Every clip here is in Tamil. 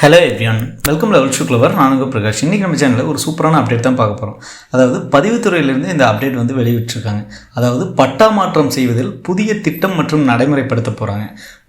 ஹலோ எவ்ரியான் வெல்கம் லெவல் சுக்லவர் நானுங்க பிரகாஷ். இன்றைக்கி நம்ம சேனலில் ஒரு சூப்பரான அப்டேட் தான் பார்க்க போகிறோம் அதாவது பதிவுத்துறையிலேருந்து இந்த அப்டேட் வந்து வெளியிட்டிருக்காங்க. அதாவது பட்டா மாற்றம் செய்வதில் புதிய திட்டம் மற்றும் நடைமுறைப்படுத்த போகிறாங்க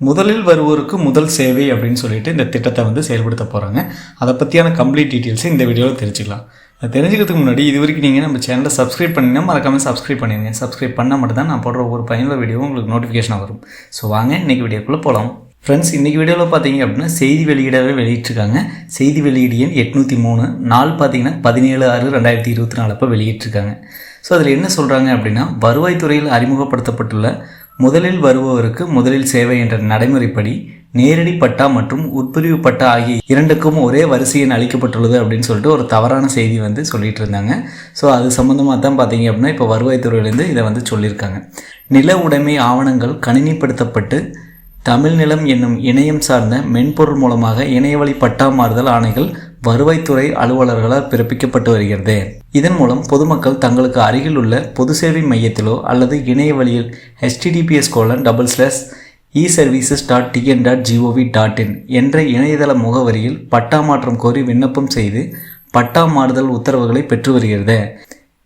முதலில் வருவோருக்கு முதல் சேவை அப்படின்னு சொல்லிட்டு இந்த திட்டத்தை வந்து செயல்படுத்த போகிறாங்க அதை பற்றியான கம்ப்ளீட் டீட்டெயில்ஸை இந்த வீடியோவில் தெரிஞ்சுக்கலாம். அது தெரிஞ்சுக்கிறதுக்கு முன்னாடி இது வரைக்கும் நீங்கள் நம்ம சேனலை சப்ஸ்கிரைப் பண்ணிங்கன்னா மறக்காமல் சப்ஸ்கிரைப் பண்ணிடுங்க சப்ஸ்கிரைப் பண்ணால் மட்டும் தான் நான் போடுற ஒவ்வொரு பயனுள்ள வீடியோவும் உங்களுக்கு நோட்டிஃபிகேஷனாக வரும். ஸோ வாங்க இன்றைக்கி வீடியோக்குள்ளே போகலாம் ஃப்ரெண்ட்ஸ் இன்றைக்கி வீடியோவில் பார்த்தீங்க அப்படின்னா செய்தி வெளியீடாகவே வெளியிட்டிருக்காங்க. செய்தி வெளியீடு எண் எட்நூற்றி மூணு. நாள் பார்த்தீங்கன்னா பதினேழு ஆறு ரெண்டாயிரத்தி இருபத்தி நாலு அப்போ வெளியிட்டிருக்காங்க. ஸோ அதில் என்ன சொல்கிறாங்க அப்படின்னா வருவாய்த்துறையில் அறிமுகப்படுத்தப்பட்டுள்ள முதலில் வருபவருக்கு முதலில் சேவை என்ற நடைமுறைப்படி நேரடி பட்டா மற்றும் உட்பிரிவு பட்டா ஆகிய இரண்டுக்கும் ஒரே வரிசை எண் அளிக்கப்பட்டுள்ளது அப்படின்னு சொல்லிட்டு ஒரு தவறான செய்தி வந்து சொல்லிட்டு இருந்தாங்க. ஸோ அது சம்மந்தமாக தான் பார்த்தீங்க அப்படின்னா இப்போ வருவாய்த்துறையிலேருந்து இதை வந்து சொல்லியிருக்காங்க. நில உடைமை ஆவணங்கள் கணினிப்படுத்தப்பட்டு தமிழ் நிலம் என்னும் இணையம் சார்ந்த மென்பொருள் மூலமாக இணையவழி பட்டா மாறுதல் ஆணைகள் வருவாய்த்துறை அலுவலர்களால் பிறப்பிக்கப்பட்டு வருகிறது. இதன் மூலம் பொதுமக்கள் தங்களுக்கு அருகில் உள்ள பொது சேவை மையத்திலோ அல்லது இணைய வழியில் HTTPS colon double slash e services dot TN dot gov dot in என்ற இணையதள முகவரியில் பட்டா மாற்றம் கோரி விண்ணப்பம் செய்து பட்டா மாறுதல் உத்தரவுகளை பெற்று வருகிறது.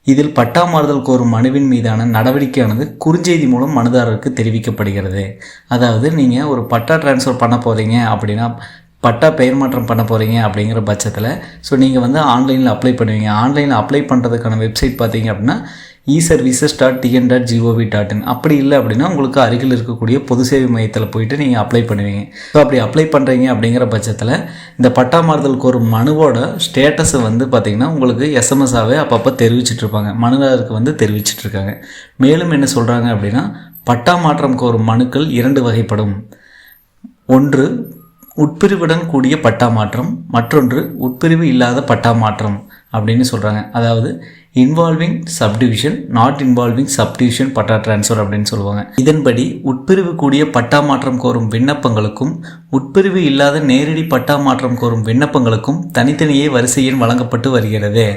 இதில் பட்டா மாறுதல் கோரும் மனுவின் மீதான நடவடிக்கையானது குறுஞ்செய்தி மூலம் மனுதாரருக்கு தெரிவிக்கப்படுகிறது. அதாவது நீங்கள் ஒரு பட்டா டிரான்ஸ்ஃபர் பண்ண போகிறீங்க அப்படின்னா பட்டா பெயர் மாற்றம் பண்ண போகிறீங்க அப்படிங்கிற பட்சத்தில் ஸோ நீங்கள் வந்து ஆன்லைனில் அப்ளை பண்ணுவீங்க. ஆன்லைனில் அப்ளை பண்ணுறதுக்கான வெப்சைட் பார்த்தீங்க அப்படின்னா e services dot TN dot gov dot in அப்படி இல்லை அப்படின்னா உங்களுக்கு அருகில் இருக்கக்கூடிய பொது சேவை மையத்தில் போயிட்டு நீங்கள் அப்ளை பண்ணுவீங்க. ஸோ அப்படி அப்ளை பண்ணுறீங்க அப்படிங்கிற பட்சத்தில் இந்த பட்டா மாறுதல் கோரும் மனுவோட ஸ்டேட்டஸை வந்து பார்த்திங்கன்னா உங்களுக்கு எஸ்எம்எஸ்ஸாகவே அப்பப்போ தெரிவிச்சிட்டு இருப்பாங்க. மனுதாரருக்கு வந்து தெரிவிச்சிட்டு இருக்காங்க. மேலும் என்ன சொல்கிறாங்க அப்படின்னா பட்டா மாற்றம் கோரும் மனுக்கள் இரண்டு வகைப்படும். ஒன்று உட்பிரிவுடன் கூடிய பட்டா மாற்றம் மற்றொன்று உட்பிரிவு இல்லாத பட்டா மாற்றம். அப்படின்னு சொல்கிறாங்க அதாவது involving subdivision not involving subdivision patta transfer அப்படின்னு சொல்லுவாங்க. இதன்படி உட்பிரிவு கூடிய பட்டா மாற்றம் கோரும் விண்ணப்பங்களுக்கும் உட்பிரிவு இல்லாத நேரடி பட்டா மாற்றம் கோரும் விண்ணப்பங்களுக்கும் தனித்தனியே வரிசையில் வழங்கப்பட்டு வருகிறது.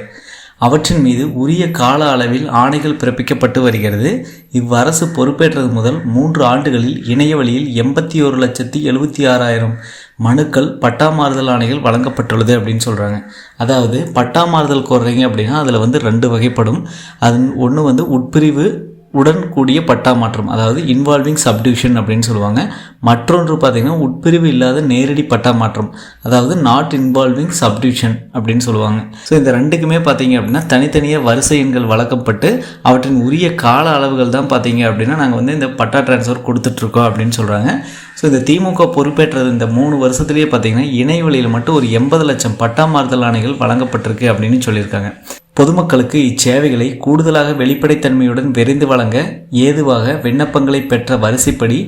அவற்றின் மீது உரிய கால அளவில் ஆணைகள் பிறப்பிக்கப்பட்டு வருகிறது. இவ்வரசு பொறுப்பேற்றது முதல் மூன்று ஆண்டுகளில் இணைய வழியில் எண்பத்தி ஒரு லட்சத்தி எழுபத்தி ஆறாயிரம் மனுக்கள் பட்டா மாறுதல் ஆணைகள் வழங்கப்பட்டுள்ளது அப்படின்னு சொல்கிறாங்க அதாவது பட்டா மாறுதல் கோர்றீங்க அப்படின்னா அதில் வந்து ரெண்டு வகைப்படும். அது ஒன்று வந்து உட்பிரிவு உடன் கூடிய பட்டா மாற்றம் அதாவது இன்வால்விங் சப்டிவிஷன் அப்படின்னு சொல்லுவாங்க. மற்றொன்று பார்த்திங்கன்னா உட்பிரிவு இல்லாத நேரடி பட்டா மாற்றம் அதாவது நாட் இன்வால்விங் சப்டிவிஷன் அப்படின்னு சொல்லுவாங்க. ஸோ இந்த ரெண்டுக்குமே பார்த்தீங்க அப்படின்னா தனித்தனியாக வரிசை எண்கள் வழங்கப்பட்டு அவற்றின் உரிய கால அளவுகள் தான் பார்த்தீங்க அப்படின்னா நாங்கள் வந்து இந்த பட்டா டிரான்ஸ்ஃபர் கொடுத்துட்ருக்கோம் அப்படின்னு சொல்கிறாங்க ஸோ இந்த திமுக பொறுப்பேற்றது இந்த மூணு வருஷத்துலேயே பார்த்தீங்கன்னா இணையவழியில் மட்டும் ஒரு எண்பது லட்சம் பட்டா மாறுதல் ஆணைகள் வழங்கப்பட்டிருக்கு அப்படின்னு சொல்லியிருக்காங்க. பொதுமக்களுக்கு இச்சேவைகளை கூடுதலாக வெளிப்படைத்தன்மையுடன் விரைந்து வழங்க ஏதுவாக விண்ணப்பங்களை பெற்ற வரிசைப்படி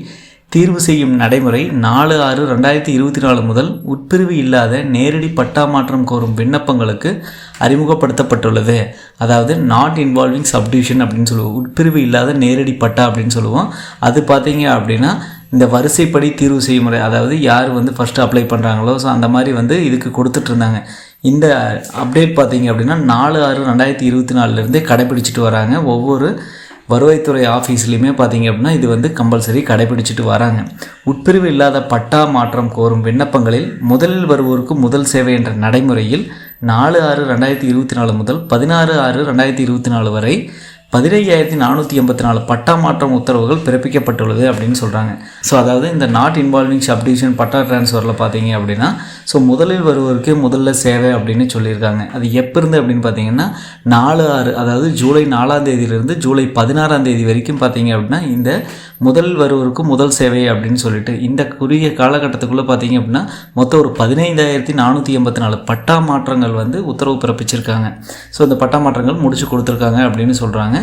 தீர்வு செய்யும் நடைமுறை நாலு ஆறு ரெண்டாயிரத்தி இருபத்தி நாலு முதல் உட்பிரிவு இல்லாத நேரடி பட்டா மாற்றம் கோரும் விண்ணப்பங்களுக்கு அறிமுகப்படுத்தப்பட்டுள்ளது. அதாவது நாட் இன்வால்விங் சப்டிவிஷன் அப்படின்னு சொல்லுவோம். உட்பிரிவு இல்லாத நேரடி பட்டா அப்படின்னு சொல்லுவோம். அது பார்த்தீங்க அப்படின்னா இந்த வரிசைப்படி தீர்வு செய்யும் முறை அதாவது யார் வந்து ஃபஸ்ட்டு அப்ளை பண்ணுறாங்களோ ஸோ அந்த மாதிரி வந்து இதுக்கு கொடுத்துட்ருந்தாங்க இந்த அப்டேட் பார்த்தீங்க அப்படின்னா நாலு ஆறு ரெண்டாயிரத்தி இருபத்தி நாலுலேருந்தே கடைபிடிச்சிட்டு வராங்க. ஒவ்வொரு வருவாய்த்துறை ஆஃபீஸ்லேயுமே பார்த்தீங்க அப்படின்னா இது வந்து கம்பல்சரி கடைபிடிச்சிட்டு வராங்க. உட்பிரிவு இல்லாத பட்டா மாற்றம் கோரும் விண்ணப்பங்களில் முதலில் வருவோருக்கு முதல் சேவை என்ற நடைமுறையில் நாலு ஆறு ரெண்டாயிரத்தி இருபத்தி நாலு முதல் பதினாறு ஆறு ரெண்டாயிரத்தி இருபத்தி நாலு வரை பதினையாயிரத்தி நானூற்றி எண்பத்தி நாலு பட்டா மாற்றம் உத்தரவுகள் பிறப்பிக்கப்பட்டுள்ளது அப்படின்னு சொல்கிறாங்க ஸோ அதாவது இந்த நாட் இன்வால்விங் சப்டிவிஷன் பட்டா டிரான்ஸ்ஃபரில் பார்த்தீங்க அப்படின்னா ஸோ முதலில் வருவருக்கு முதல்ல சேவை அப்படின்னு சொல்லியிருக்காங்க. அது எப்போ இருந்து அப்படின்னு பார்த்தீங்கன்னா நாலு ஆறு அதாவது ஜூலை நாலாம் தேதியிலிருந்து ஜூலை பதினாறாம் தேதி வரைக்கும் பார்த்தீங்க அப்படின்னா இந்த முதலில் வருவருக்கு முதல் சேவை அப்படின்னு சொல்லிட்டு இந்த குறுகிய காலகட்டத்துக்குள்ளே பார்த்தீங்க அப்படின்னா மொத்தம் ஒரு பதினைந்தாயிரத்தி நானூற்றி எண்பத்தி நாலு பட்டா மாற்றங்கள் வந்து உத்தரவு பிறப்பிச்சிருக்காங்க. ஸோ இந்த பட்டா மாற்றங்கள் முடிச்சு கொடுத்துருக்காங்க அப்படின்னு சொல்கிறாங்க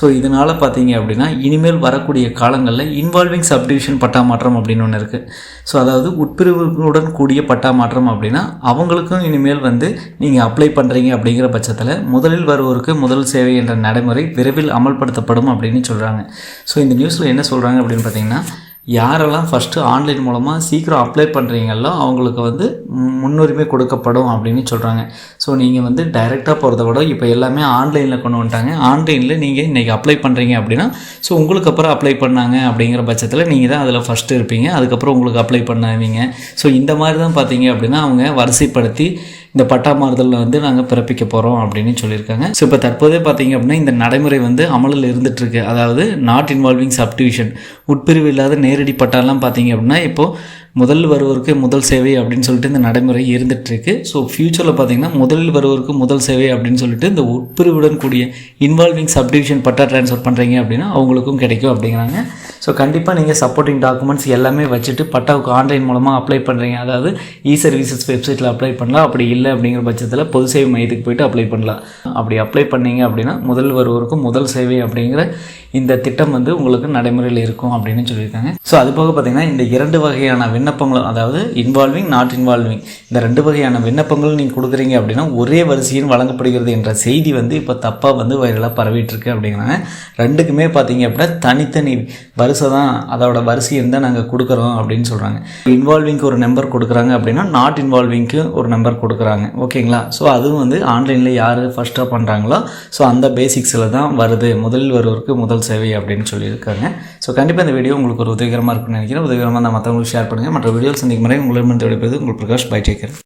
ஸோ இதனால் பார்த்தீங்க அப்படின்னா இனிமேல் வரக்கூடிய காலங்களில் இன்வால்விங் சப்டிவிஷன் பட்டா மாற்றம் அப்படின்னு ஒன்று இருக்குது ஸோ அதாவது உட்பிரிவுகளுடன் கூடிய பட்டா மாற்றம் அப்படின்னா அவங்களுக்கும் இனிமேல் வந்து நீங்கள் அப்ளை பண்ணுறீங்க அப்படிங்கிற பட்சத்தில் முதலில் வருவோருக்கு முதல் சேவை என்ற நடைமுறை விரைவில் அமல்படுத்தப்படும் அப்படின்னு சொல்கிறாங்க ஸோ இந்த நியூஸில் என்ன சொல்கிறாங்க அப்படின்னு பார்த்தீங்கன்னா யாரெல்லாம் ஃபஸ்ட்டு ஆன்லைன் மூலமாக சீக்கிரம் அப்ளை பண்ணுறீங்களோ அவங்களுக்கு வந்து முன்னுரிமை கொடுக்கப்படும் அப்படின்னு சொல்கிறாங்க ஸோ நீங்கள் வந்து டைரெக்டாக போகிறத விட இப்போ எல்லாமே ஆன்லைனில் கொண்டு வந்துட்டாங்க. ஆன்லைனில் நீங்கள் இன்றைக்கி அப்ளை பண்ணுறீங்க அப்படின்னா ஸோ உங்களுக்கு அப்புறம் அப்ளை பண்ணாங்க அப்படிங்கிற பட்சத்தில் நீங்கள் தான் அதில் ஃபஸ்ட்டு இருப்பீங்க. அதுக்கப்புறம் உங்களுக்கு அப்ளை பண்ணுவீங்க ஸோ இந்த மாதிரி தான் பார்த்தீங்க அப்படின்னா அவங்க வரிசைப்படுத்தி இந்த பட்டா மாறுதலில் வந்து நாங்கள் பிறப்பிக்க போகிறோம் அப்படின்னு சொல்லியிருக்காங்க. ஸோ இப்போ தற்போதே பார்த்தீங்க அப்படின்னா இந்த நடைமுறை வந்து அமலில் இருந்துகிட்ருக்கு அதாவது நாட் இன்வால்விங் சப்டிவிஷன் உட்பிரிவு இல்லாத நேரடி பட்டாலாம் பார்த்தீங்க அப்படின்னா இப்போது முதல் வருவருக்கு முதல் சேவை அப்படின்னு சொல்லிட்டு இந்த நடைமுறை இருந்துகிட்ருக்கு ஸோ ஃப்யூச்சரில் பார்த்தீங்கன்னா முதலில் வருவருக்கு முதல் சேவை அப்படின்னு சொல்லிட்டு இந்த உட்பிரிவுடன் கூடிய இன்வால்விங் சப்டிவிஷன் பட்டா ட்ரான்ஸ்ஃபர் பண்ணுறீங்க அப்படின்னா அவங்களுக்கும் கிடைக்கும் அப்படிங்கிறாங்க. ஸோ கண்டிப்பாக நீங்கள் சப்போர்ட்டிங் டாக்குமெண்ட்ஸ் எல்லாமே வச்சுட்டு பட்டாவுக்கு ஆன்லைன் மூலமாக அப்ளை பண்ணுறீங்க அதாவது இ சர்வீசஸ் வெப்சைட்டில் அப்ளை பண்ணலாம். அப்படி இல்லை அப்படிங்கிற பட்சத்தில் பொது சேவை மையத்துக்கு போயிட்டு அப்ளை பண்ணலாம். அப்படி அப்ளை பண்ணீங்க அப்படின்னா முதல் வருவருக்கும் முதல் சேவை அப்படிங்கிற இந்த திட்டம் வந்து உங்களுக்கு நடைமுறையில் இருக்கும் அப்படின்னு சொல்லியிருக்காங்க. ஸோ அது போக பார்த்தீங்கன்னா இந்த இரண்டு வகையான விண்ணப்பங்களும் அதாவது இன்வால்விங் நாட் இன்வால்விங் இந்த ரெண்டு வகையான விண்ணப்பங்களும் நீங்கள் கொடுக்குறீங்க அப்படின்னா ஒரே வரிசையில் வழங்கப்படுகிறது என்ற செய்தி வந்து இப்போ தப்பாக வந்து வைரலாக பரவிட்டுருக்கு அப்படிங்கிறாங்க. ரெண்டுக்குமே பார்த்தீங்க அப்படின்னா தனித்தனி வரிசை தான் அதோட வரிசையும் தான் நாங்கள் கொடுக்குறோம் அப்படின்னு சொல்கிறாங்க இன்வால்விங்க்கு ஒரு நம்பர் கொடுக்குறாங்க அப்படின்னா நாட் இன்வால்விங்க்கு ஒரு நம்பர் கொடுக்குறாங்க. ஓகேங்களா? ஸோ அதுவும் வந்து ஆன்லைனில் யார் ஃபஸ்ட்டாக பண்ணுறாங்களோ ஸோ அந்த பேசிக்ஸில் தான் வருது. முதலில் வருவருக்கு முதல் சேவை அப்படின்னு சொல்லியிருக்காங்க. ஸோ கண்டிப்பாக இந்த வீடியோ உங்களுக்கு ஒரு உதவிகரமாக இருக்கும்னு நினைக்கிறேன். உதவிகரமாக நான் மற்றவங்களுக்கு ஷேர் பண்ணுங்கள் மற்ற வீடியோ சந்திக்கும் முறை உங்களிடமிருந்து விடைபெறுவது உங்கள் பிரகாஷ் பை டேக்கர்